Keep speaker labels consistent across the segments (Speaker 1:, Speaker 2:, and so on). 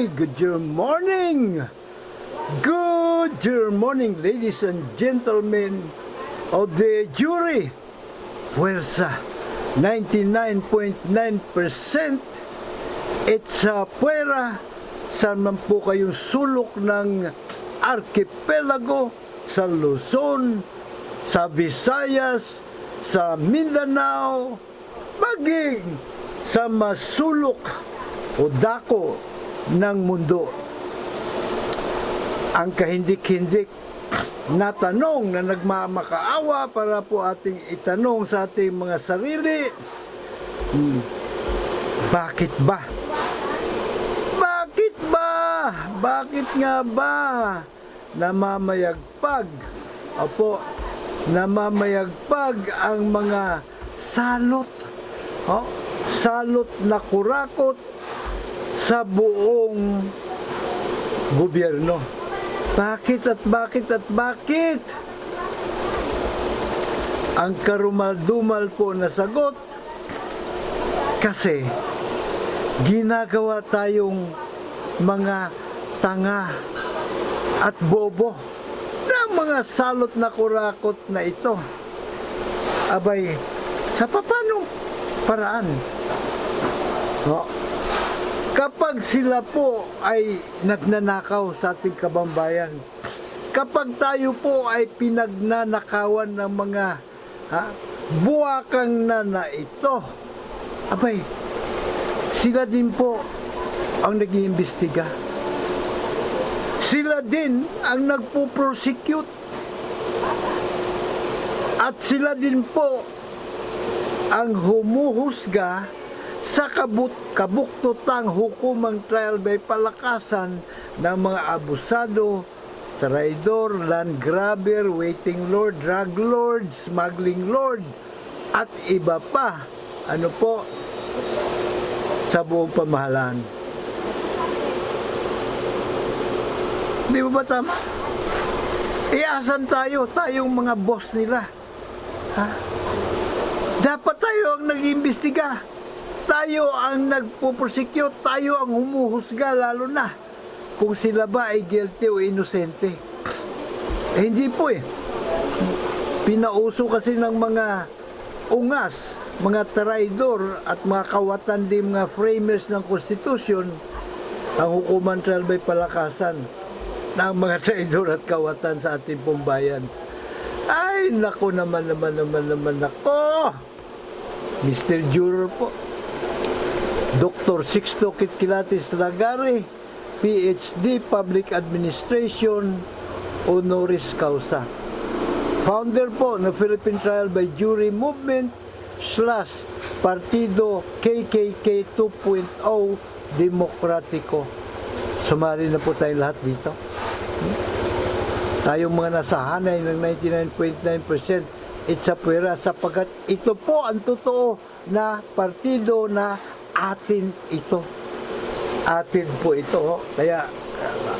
Speaker 1: Good morning! Good morning, ladies and gentlemen of the jury. Puwersa, 99.9% It's a puwera saan man po kayong sulok ng archipelago sa Luzon, sa Visayas, sa Mindanao, maging sa masulok o dako ng mundo. Ang kahindik-hindik na tanong na nagmamakaawa para po ating itanong sa ating mga sarili, hmm, bakit ba? Bakit ba? Bakit nga ba namamayagpag? Opo, namamayagpag ang mga salot. Oh, salot na kurakot sa buong gobyerno. Bakit at bakit at bakit? Ang karumal-dumal po na sagot kasi ginagawa tayong mga tanga at bobo ng mga salot na kurakot na ito. Abay, sa papanong paraan? O, kapag sila po ay nagnanakaw sa ating kabambayan, kapag tayo po ay pinagnanakawan ng mga ha, buwakang na na ito, abay, sila din po ang nag-iimbestiga. Sila din ang nagpo-prosecute. At sila din po ang humuhusga sa kabut kabuktutang hukumang trial by palakasan ng mga abusado, traidor, land grabber, waiting lord, drug lord, smuggling lord, at iba pa. Ano po? Sa buong pamahalaan. Di ba ba tama? Iasan tayo, tayong mga boss nila. Ha? Dapat tayo ang nag-imbestiga. Tayo ang nagpo-prosecute, tayo ang humuhusga lalo na kung sila ba ay guilty o inosente. Eh, hindi po eh. Pinauso kasi ng mga ungas, mga traidor at mga kawatan din mga framers ng konstitusyon ang hukuman trial by palakasan ng mga traidor at kawatan sa ating pong. Ay, nako naman, naman, naman, naman, nako! Mr. Juror po. Dr. Sixto Kitkilatis Lagare, PhD Public Administration, honoris causa. Founder po ng Philippine Trial by Jury Movement slash Partido KKK 2.0 Demokratiko. Sumali na po tayong lahat dito. Tayong mga nasa hanay ng 99.9% it's a sapagkat ito po ang totoo na partido na atin ito. Atin po ito. ho. Kaya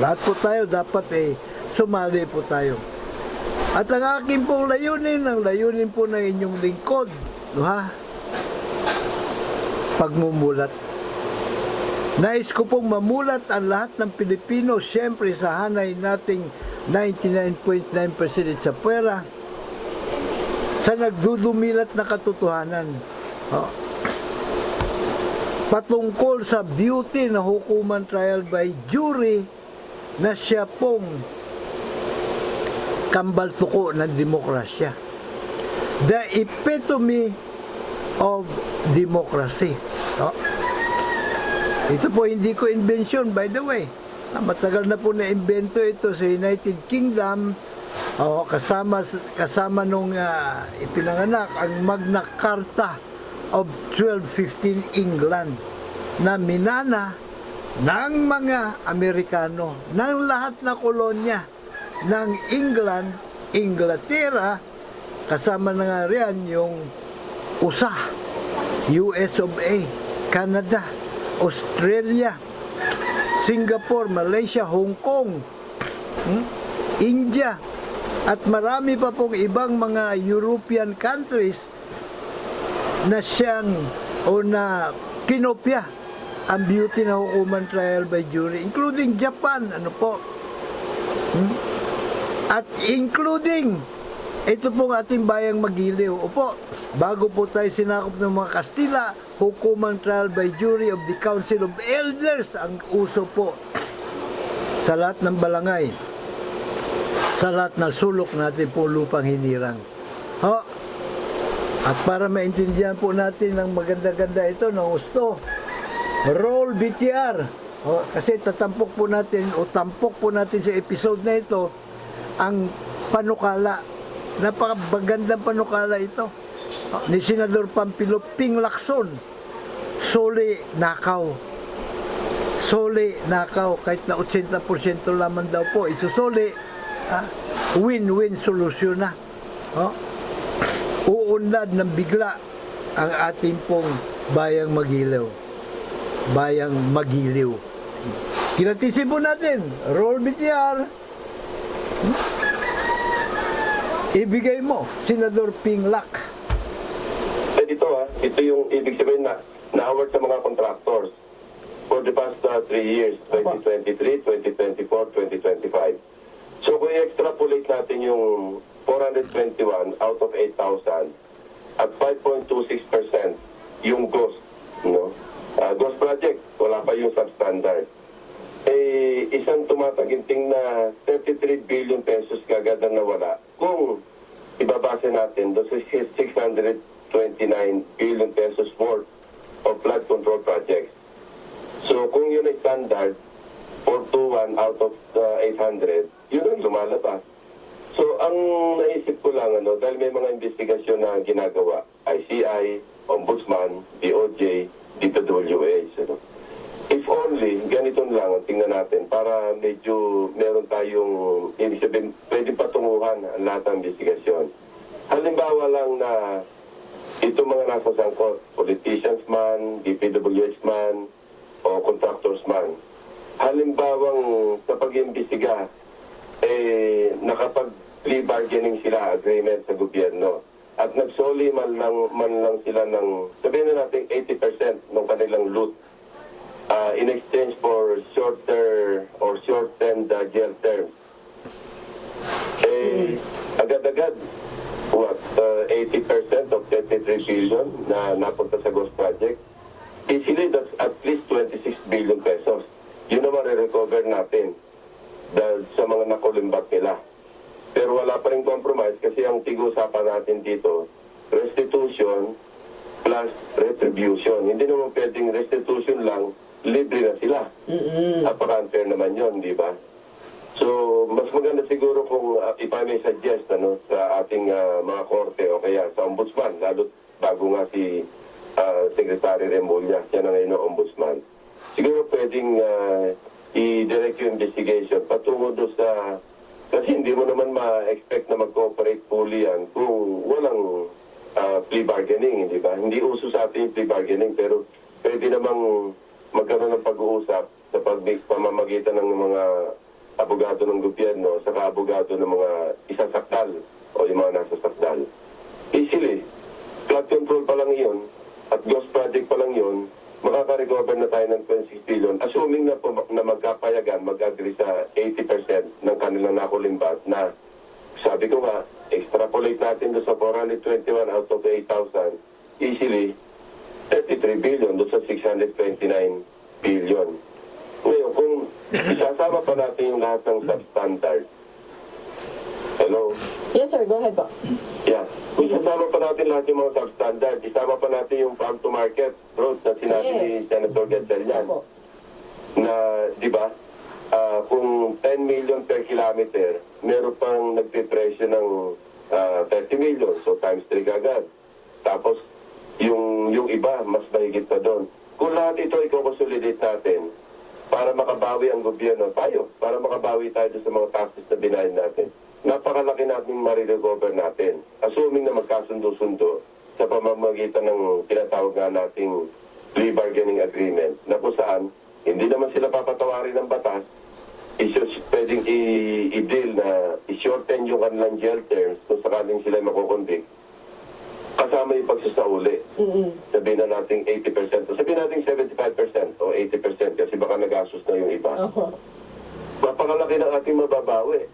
Speaker 1: lahat po tayo dapat eh sumali po tayo. At ang aking pong layunin, ang layunin po ng inyong lingkod, no ha? Pagmumulat. Nais ko pong mamulat ang lahat ng Pilipino, siyempre sa hanay nating 99.9% sa pwera, sa nagdudumilat na katotohanan. Oh. Patungkol sa beauty na hukuman trial by jury na siya pong kambal tuko ng demokrasya. The epitome of democracy. Oh. Ito po hindi ko invention by the way. Ah, Matagal na po na invento ito sa United Kingdom. Oh, kasama kasama nung ah, ipinanganak ang Magna Carta of 1215 England na minana ng mga Amerikano, ng lahat na kolonya ng England, Inglaterra, kasama na nga riyan yung USA, US of A, Canada, Australia, Singapore, Malaysia, Hong Kong, hmm, India, at marami pa pong ibang mga European countries na siyang o na kinopya ang beauty ng hukuman trial by jury, including Japan, ano po. Hmm? At including, ito pong ating bayang magiliw. Opo, bago po tayo sinakop ng mga Kastila, hukuman trial by jury of the Council of Elders, ang uso po sa lahat ng balangay, sa lahat ng sulok natin po lupang hinirang. Ho? At para maintindihan po natin ng maganda-ganda ito, ng gusto, roll BTR. O, kasi tatampok po natin o tampok po natin sa episode na ito ang panukala. Napakagandang panukala ito. O, Ni Senador Pampilo Ping Lacson. Soli nakaw. Soli nakaw. Kahit na 80% lamang daw po. Isusoli. ha? Win-win solusyon na. O? Uunlad ng bigla ang ating pong bayang magilaw bayang magiliw. Kinatisin po natin, roll BTR. Ibigay mo, Senador Ping Lac.
Speaker 2: Eh, ito ha, ito yung ibig sabihin na na-award sa mga contractors for the past uh, three years, 2023, 2024, 2025. So kung i-extrapolate natin yung 421 out of 8,000 at 5.26% yung ghost, no? Uh, ghost project, wala pa yung substandard. Eh, isang tumataginting na 33 billion pesos kagad ang nawala kung ibabase natin doon sa 629 billion pesos worth of flood control projects. So kung yun ay standard, 421 out of uh, 800, yun ang lumalabas. So ang naisip ko lang, ano, dahil may mga investigasyon na ginagawa, ICI, Ombudsman, DOJ, DPWH, ano, if only, ganito lang ang tingnan natin para medyo meron tayong, ibig sabihin, pwede patunguhan ang lahat ng investigasyon. Halimbawa lang na itong mga nasa sangkot, politicians man, DPWH man, o contractors man, halimbawang sa pag-imbestiga, eh, nakapag plea bargaining sila, agreement sa gobyerno. At nagsoli man lang, man lang sila ng, sabihin na natin 80% ng kanilang loot uh, in exchange for shorter or shortened uh, jail terms. Eh, agad-agad, what, uh, 80% of 33 billion na napunta sa Ghost Project, easily that's at least 26 billion pesos. Yun naman re-recover natin dahil sa mga nakulimbat nila. Pero wala pa rin compromise kasi ang tig-usapan natin dito, restitution plus retribution. Hindi naman pwedeng restitution lang, libre na sila. Napaka-unfair naman yon, di ba? So, mas maganda siguro kung uh, if I may suggest ano, sa ating uh, mga korte o kaya sa ombudsman, lalo bago nga si uh, Secretary Remulla, siya na ngayon ang ombudsman. Siguro pwedeng uh, i-direct yung investigation patungo doon sa kasi hindi mo naman ma-expect na mag-cooperate fully yan kung walang uh, plea bargaining, di ba? Hindi uso sa atin yung plea bargaining pero pwede namang magkaroon ng pag-uusap sa pag pamamagitan ng mga abogado ng gobyerno sa abogado ng mga isasakdal o yung mga nasa sakdal. Easily, flood control pa lang yun at ghost project pa lang yun, makaka-recover na tayo ng 26 billion. Assuming na, po, na magkapayagan, mag-agree sa 80% ng kanilang nakulimbat na sabi ko nga, extrapolate natin doon sa 421 out of 8,000, easily, 33 billion doon sa 629 billion. Ngayon, kung isasama pa natin yung lahat ng substandard, hello?
Speaker 3: Yes, sir. Go ahead po.
Speaker 2: Yeah. Kung isasama pa natin lahat yung mga substandard, isama pa natin yung farm to market roads na sinabi ni
Speaker 3: Yes.
Speaker 2: Senator Gatchalian na, di ba, ah, kung 10 million per kilometer, meron pang nagpipresyo ng ah, 30 million, so times 3 kagad. Tapos, yung, yung iba, mas mahigit pa doon. Kung lahat ito ay consolidate natin, para makabawi ang gobyerno tayo, para makabawi tayo sa mga taxes na binayan natin. Napakalaki natin marirecover natin. Assuming na magkasundo-sundo sa pamamagitan ng tinatawag nga nating plea bargaining agreement na kung saan hindi naman sila papatawarin ng batas, isus pwedeng i- i-shorten yung kanilang jail terms kung sakaling sila makukonvict kasama yung pagsasauli.
Speaker 3: Mm-mm.
Speaker 2: Sabihin na natin 80%, o sabihin natin 75% o o 80% kasi baka nagastos na yung iba.
Speaker 3: Opo.
Speaker 2: Mapakalaki ng ating mababawi.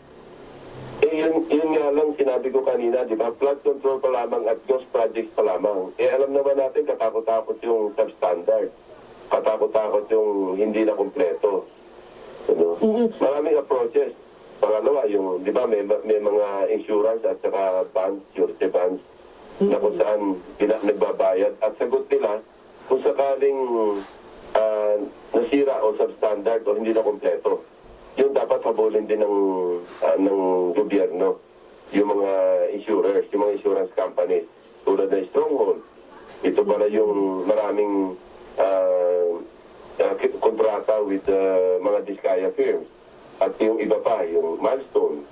Speaker 2: Eh, yun, yun nga lang sinabi ko kanina, di ba? Flood control pa lamang at ghost projects pa lamang. Eh, alam naman natin, katakot-takot yung substandard. Katakot-takot yung hindi na kumpleto. Ano? Maraming approaches. Pangalawa, yung, di ba, may, may mga insurance at saka bonds, surety bonds, na kung saan pina, nagbabayad. At sagot nila, kung sakaling ah, nasira o substandard o hindi na kumpleto, yun dapat habulin din ng, ah, ng gobyerno. Yung mga insurers, yung mga insurance companies, tulad ng Stronghold. Ito pala yung maraming ah, k- kontrata with ah, mga Diskaya firms. At yung iba pa, yung milestone.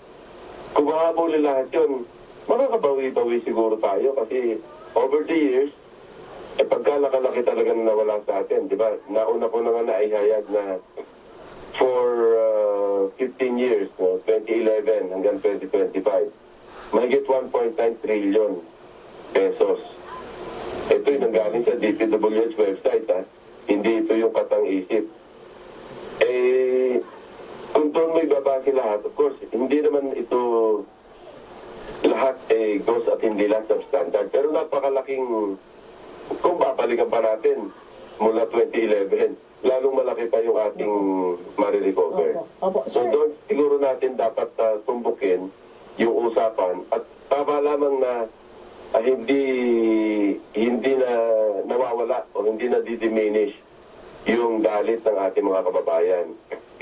Speaker 2: Kung mahabulin lahat yun, makakabawi-bawi siguro tayo kasi over the years, eh pagka nakalaki talaga na nawala sa atin, di ba? Nauna ko na nga naihayag na for uh, 15 years, no, 2011 hanggang 2025, mahigit 1.9 trillion pesos. Ito yung nanggaling sa DPWH website, ha? Hindi ito yung katang-isip. Eh, kung doon mo ibabase lahat, of course, hindi naman ito lahat eh, goes at hindi lahat substandard. Pero napakalaking, kung babalikan pa natin mula 2011, lalong malaki pa yung ating marirecover.
Speaker 3: Opo. Opo.
Speaker 2: So
Speaker 3: Sir,
Speaker 2: doon siguro natin dapat ah, tumbukin yung usapan at tama lamang na ah, hindi hindi na nawawala o hindi na didiminish yung galit ng ating mga kababayan.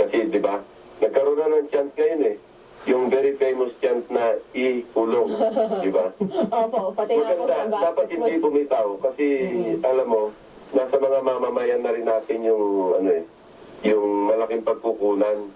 Speaker 2: Kasi, di ba, nagkaroon na ng chant ngayon eh. Yung very famous chant na i-ulong. di ba?
Speaker 3: opo, pati nga po sa
Speaker 2: Maganda, dapat hindi bumitaw kasi alam mo, nasa mga mamamayan na rin natin yung ano eh, yung malaking pagkukunan